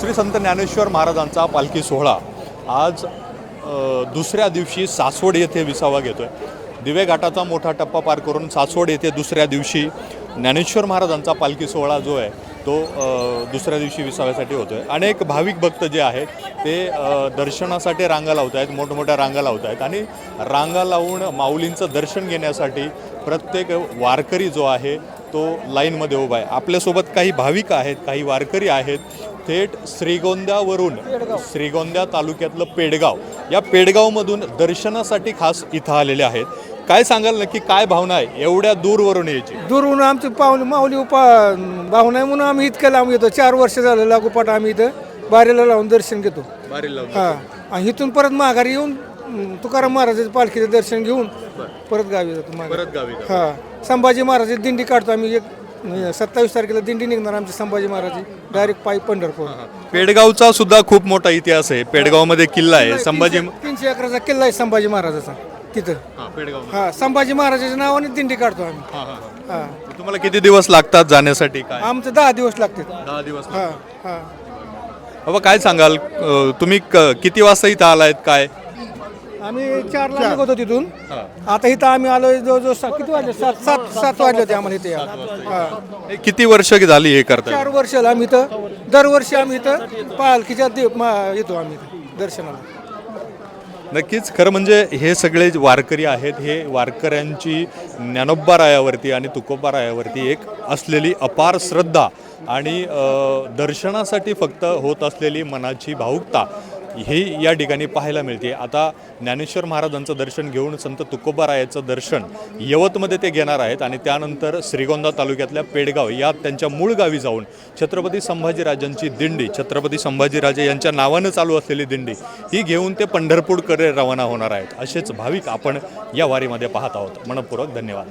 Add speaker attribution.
Speaker 1: श्री संत ज्ञानेश्वर महाराजांचा पालखी सोहळा. आज दुसऱ्या दिवशी सासवड येथे विसावा घेतोय. दिवे घाटाचा मोठा टप्पा पार करून सासवड येथे दुसऱ्या दिवशी ज्ञानेश्वर महाराजांचा पालखी सोहळा जो आहे तो दुसऱ्या दिवशी विसाव्यासाठी होतोय. अनेक भाविक भक्त जे आहेत ते दर्शनासाठी रांगा लावत आहेत मोठमोठ्या रांगा लावत आहेत आणि रांगा लावून माऊलींचं दर्शन घेण्यासाठी प्रत्येक वारकरी जो आहे तो लाईनमध्ये उभा आहे. आपल्यासोबत काही भाविक आहेत काही वारकरी आहेत थेट श्रीगोंद्यावरून श्रीगोंद्या तालुक्यातलं पेडगाव. या पेडगावमधून दर्शनासाठी खास इथं आलेले आहेत. काय सांगाल नक्की? काय भावना आहे? एवढ्या दूरवरून यायची.
Speaker 2: दूरहून आमची पाहुणे माऊली उपा भाऊ नाही म्हणून आम्ही इतक्या लांब येतो चार वर्ष झालं लागोपाठ आम्ही इथं बारीला लावून दर्शन घेतो. हा. आणि इथून परत माघारी येऊन तुकाराम महाराजाचं पालखीचं दर्शन घेऊन परत गावी जातो माघारी.
Speaker 1: परत गावी.
Speaker 2: हा. संभाजी महाराजाची दिंडी काढतो आम्ही एक सत्तावीस तारखेला दिंडी निघणार आमची संभाजी महाराजी डायरेक्ट पायी पंढरपूर.
Speaker 1: पेडगावचा सुद्धा खूप मोठा इतिहास आहे. पेडगावमध्ये किल्ला आहे. संभाजी
Speaker 2: तीनशे- अकराचा किल्ला आहे संभाजी महाराजाचा तिथं.
Speaker 1: हा, पेडगाव.
Speaker 2: हा संभाजी महाराजाच्या नावाने दिंडी काढतो आम्ही.
Speaker 1: हा, हा, हा.
Speaker 2: हा.
Speaker 1: तुम्हाला किती दिवस लागतात जाण्यासाठी काय?
Speaker 2: आमचं दहा दिवस लागते
Speaker 1: दहा दिवस
Speaker 2: हा हा.
Speaker 1: बाबा काय सांगाल? अ, तुम्ही क- किती वाजता इथं आलायत? काय?
Speaker 2: आम्ही चारला निघतो तिथून. आता इथं आम्ही आलो जवळजवळ सा- किती वाजले? सात सात सात वाजले होते आम्हाला इथे. यायला. हा.
Speaker 1: हे किती वर्ष झाली हे करताय?
Speaker 2: चार वर्ष झालं आम्ही इथं. दरवर्षी आम्ही इथं पालखीच्या दे- मा- येतो आम्ही इथं दर्शनाला.
Speaker 1: नक्कीच. खरं म्हणजे हे सगळे जे वारकरी आहेत हे वारकऱ्यांची ज्ञानोबा रायावरती आणि तुकोबा रायावरती एक असलेली अपार श्रद्धा आणि अ, दर्शनासाठी फक्त होत असलेली मनाची भावुकता ही या ठिकाणी पाहायला मिळते. आता ज्ञानेश्वर महाराजांचं दर्शन घेऊन संत तुकोबारायाचं दर्शन यवतमध्ये ते घेणार आहेत आणि त्यानंतर श्रीगोंदा तालुक्यातल्या पेडगाव या त्यांच्या मूळ गावी जाऊन छत्रपती संभाजीराजांची दिंडी छत्रपती संभाजीराजे यांच्या नावानं चालू असलेली दिंडी ही घेऊन ते पंढरपूरकडे रवाना होणार आहेत. असेच भाविक आपण या वारीमध्ये पाहत आहोत. मनपूर्वक धन्यवाद.